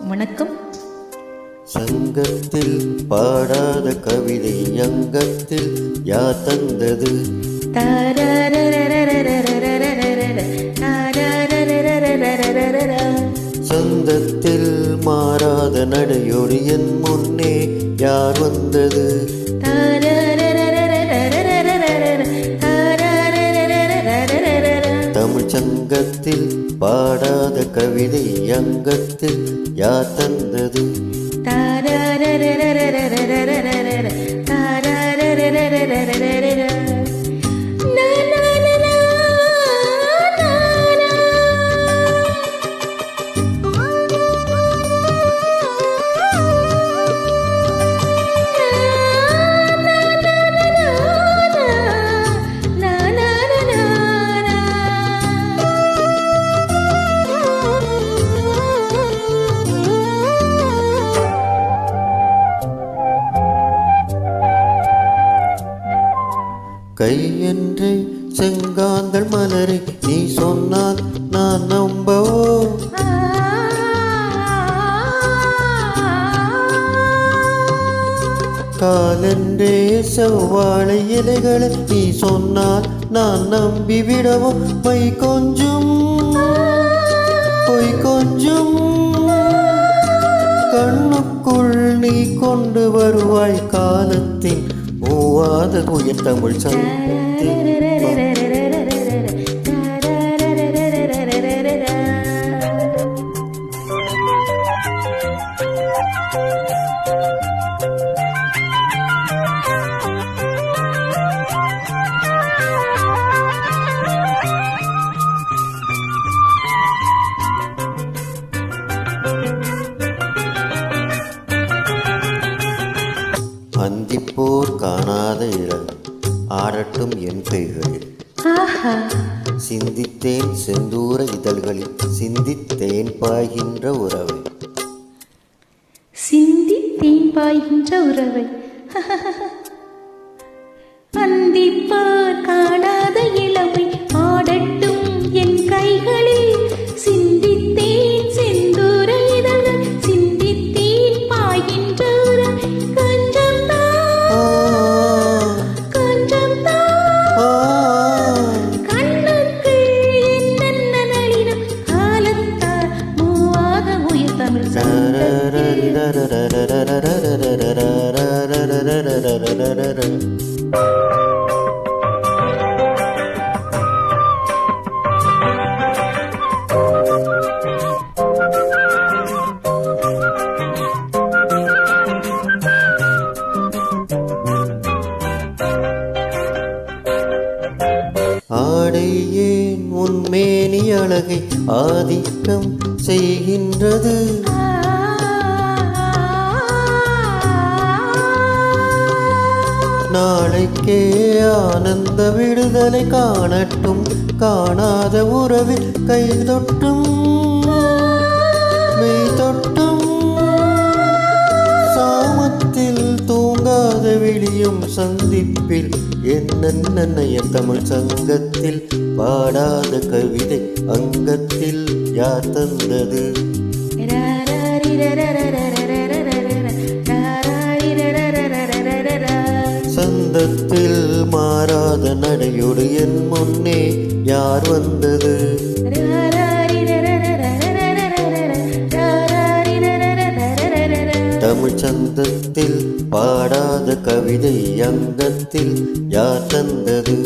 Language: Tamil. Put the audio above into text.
வணக்கம். சங்கத்தில் பாடாத கவிதை அங்கத்தில் யார் தந்தது? சந்தத்தில் மாறாத நடையோடு என் முன்னே யார் வந்தது தமிழ் சங்கத்தில் பாடாத கவிதை அங்கத்தில் யார் தந்தது? கையென்றே செங்காந்தள் மலரை நீ சொன்னால் நான் நம்பவோ காலென்றே செவ்வாழை இலைகளை நீ சொன்னால் நான் நம்பி விடவும் பொய் கொஞ்சம் பொய் கொஞ்சம் கண்ணுக்குள் நீ கொண்டு வருவாய் காலத்தின் மூவாத உயர் தமிழ் சந்தி ஆடட்டும் என் ஆஹா. சிந்தித்தேன் செந்தூர இதழ்களில் சிந்தித்தேன் பாய்கின்ற உறவை. சிந்தி தேன் பாய்கின்ற உறவை. அந்திப்பார் காணாத ஆடை ஏன் உன்மேனி அழகை ஆதிக்கம் செய்கின்றது. நாளைக்கே ஆனந்த விடுதலை காணட்டும். காணாத உறவில் கை தொட்டும். மெய் தொட்டும். சாமத்தில் தூங்காத விழியும் சந்திப்பில் என்னென்னைய தமிழ் சங்கத்தில்? பாடாத கவிதை அங்கத்தில் யார் தந்தது? சந்தத்தில் மாறாத நடையோடு என் முன்னே யார் வந்தது? தமிழ் சந்தத்தில் பாடாத கவிதை அங்கத்தில் யார் தந்தது?